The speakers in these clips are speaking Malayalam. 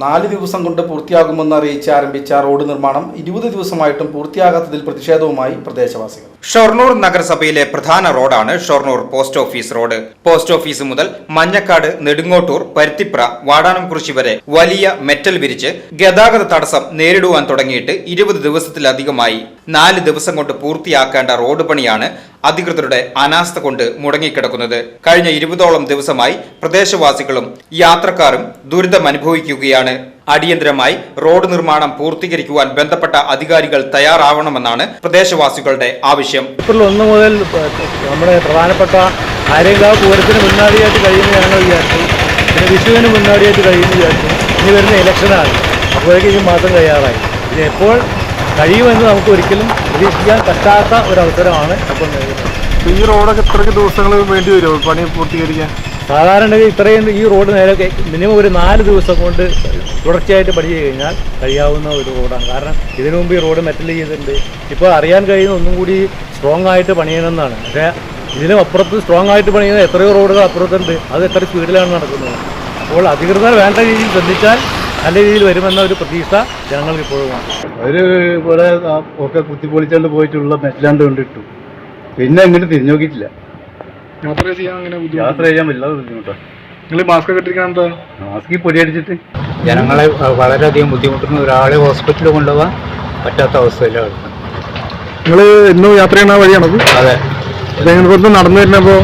നാല് ദിവസം കൊണ്ട് പൂർത്തിയാകുമെന്ന് അറിയിച്ച് ആരംഭിച്ച റോഡ് നിർമ്മാണം ഇരുപത് ദിവസമായിട്ടും പൂർത്തിയാകാത്തതിൽ പ്രതിഷേധവുമായി പ്രദേശവാസികൾ. ഷൊർണൂർ നഗരസഭയിലെ പ്രധാന റോഡാണ് Shoranur post office road. Post office മുതൽ മഞ്ഞക്കാട് നെടുങ്ങോട്ടൂർ പരുത്തിപ്ര വാടാനംകുറിശി വരെ വലിയ മെറ്റൽ വിരിച്ച് ഗതാഗത തടസ്സം നേരിടുവാൻ തുടങ്ങിയിട്ട് ഇരുപത് ദിവസത്തിലധികമായി നാല് ദിവസം കൊണ്ട് പൂർത്തിയാക്കേണ്ട റോഡ് പണിയാണ് അധികൃതരുടെ അനാസ്ഥ കൊണ്ട് മുടങ്ങിക്കിടക്കുന്നത്. കഴിഞ്ഞ ഇരുപതോളം ദിവസമായി പ്രദേശവാസികളും യാത്രക്കാരും ദുരിതം അനുഭവിക്കുകയാണ് അടിയന്തരമായി റോഡ് നിർമ്മാണം പൂർത്തീകരിക്കുവാൻ ബന്ധപ്പെട്ട അധികാരികൾ തയ്യാറാവണമെന്നാണ് പ്രദേശവാസികളുടെ ആവശ്യം. ഏപ്രിൽ ഒന്ന് മുതൽ നമ്മുടെ പ്രധാനപ്പെട്ട ആര്യങ്കാവ് പൂരത്തിന് മുന്നോടിയായിട്ട് കഴിയുന്ന ഞങ്ങൾ വിചാരിച്ചു. പിന്നെ വിഷുവിന് മുന്നോടിയായിട്ട് കഴിയുന്ന വിചാരിച്ചു. ഇനി വരുന്ന ഇലക്ഷനാണ്. അപ്പോഴേക്കും ഈ മാത്രം തയ്യാറായി. ഇത് എപ്പോൾ കഴിയുമെന്ന് നമുക്ക് ഒരിക്കലും പ്രതീക്ഷിക്കാൻ പറ്റാത്ത ഒരു അവസരമാണ് അപ്പം നേരിടുന്നത് ഈ റോഡൊക്കെ ഇത്രയ്ക്ക് ദിവസങ്ങൾ വേണ്ടി വരുമോ പണി പൂർത്തീകരിക്കാൻ? സാധാരണ ഇത്രയും ഈ റോഡ് നേരെ മിനിമം ഒരു നാല് ദിവസം കൊണ്ട് തുടർച്ചയായിട്ട് പണി ചെയ്ത് കഴിഞ്ഞാൽ കഴിയാവുന്ന ഒരു റോഡാണ്. കാരണം ഇതിനു മുമ്പ് ഈ റോഡ് മെറ്റൽ ചെയ്തിട്ടുണ്ട്. ഇപ്പോൾ അറിയാൻ കഴിയുന്ന ഒന്നും കൂടി സ്ട്രോങ് ആയിട്ട് പണിയണമെന്നാണ് പക്ഷേ ഇതിനും അപ്പുറത്ത് സ്ട്രോങ് ആയിട്ട് പണിയുന്ന എത്രയോ റോഡുകൾ അപ്പുറത്തുണ്ട്. അത് എത്ര സ്പീഡിലാണ് നടക്കുന്നത്. അപ്പോൾ അധികൃതർ വേണ്ട രീതിയിൽ ശ്രദ്ധിച്ചാൽ നല്ല രീതിയിൽ വരുമെന്ന ഒരു പ്രതീക്ഷ ജനങ്ങൾക്ക് ഇപ്പോഴും അവർ ഇവിടെ ഒക്കെ കുത്തിപ്പൊളിച്ചുകൊണ്ട് പോയിട്ടുള്ള മെറ്റിലാണ്ട് കൊണ്ടിട്ടു. പിന്നെ ഇങ്ങോട്ട് തിരിഞ്ഞു നോക്കിയിട്ടില്ല. യാത്ര ചെയ്യാൻ അങ്ങനെ യാത്ര ചെയ്യാൻ വല്ലാതെ ബുദ്ധിമുട്ടാണ് നിങ്ങൾ മാസ്ക് ഒക്കെ ഇട്ടിരിക്കാൻ എന്താ? മാസ്ക് പൊടി ജനങ്ങളെ വളരെയധികം ബുദ്ധിമുട്ടുന്ന ഒരാളെ ഹോസ്പിറ്റലിൽ കൊണ്ടുപോകാൻ പറ്റാത്ത അവസ്ഥയിലാണ് നിങ്ങൾ ഇന്നും യാത്ര ചെയ്യണ വഴിയാണത്? അതെ. ഇതെങ്ങനെ നടന്നു വരുന്നപ്പോൾ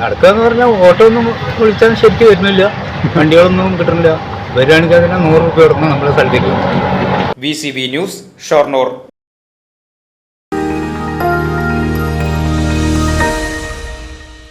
നടക്കുക എന്ന് പറഞ്ഞാൽ ഓട്ടോ ഒന്നും വിളിച്ചാൽ ശരിക്കും വരുന്നില്ല. വണ്ടികളൊന്നും കിട്ടുന്നില്ല. വരികയാണെങ്കിൽ അതിന് നൂറ് രൂപ കൊടുക്കണം നമ്മളെ സ്ഥലത്തേക്ക്. V C V news Shoranur.